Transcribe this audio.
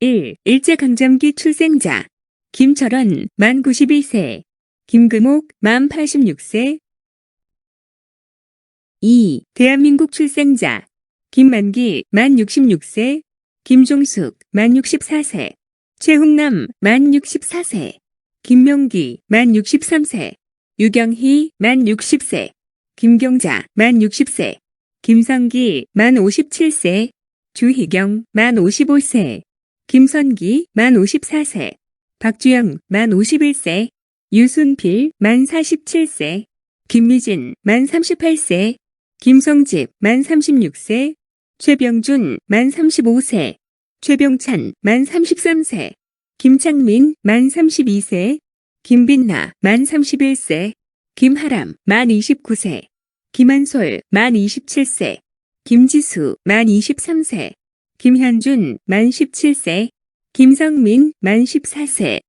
1. 일제강점기 출생자. 김철원 만 91세. 김금옥 만 86세. 2. 대한민국 출생자. 김만기 만 66세. 김종숙 만 64세. 최훈남 만 64세. 김명기 만 63세. 유경희 만 60세. 김경자 만 60세. 김성기 만 57세. 주희경 만 55세 김선기 만 54세. 박주영 만 51세. 유순필 만 47세. 김미진 만 38세. 김성집 만 36세. 최병준 만 35세. 최병찬 만 33세. 김창민 만 32세. 김빈나 만 31세. 김하람 만 29세. 김한솔 만 27세. 김지수 만 23세 김현준 만 17세 김성민 만 14세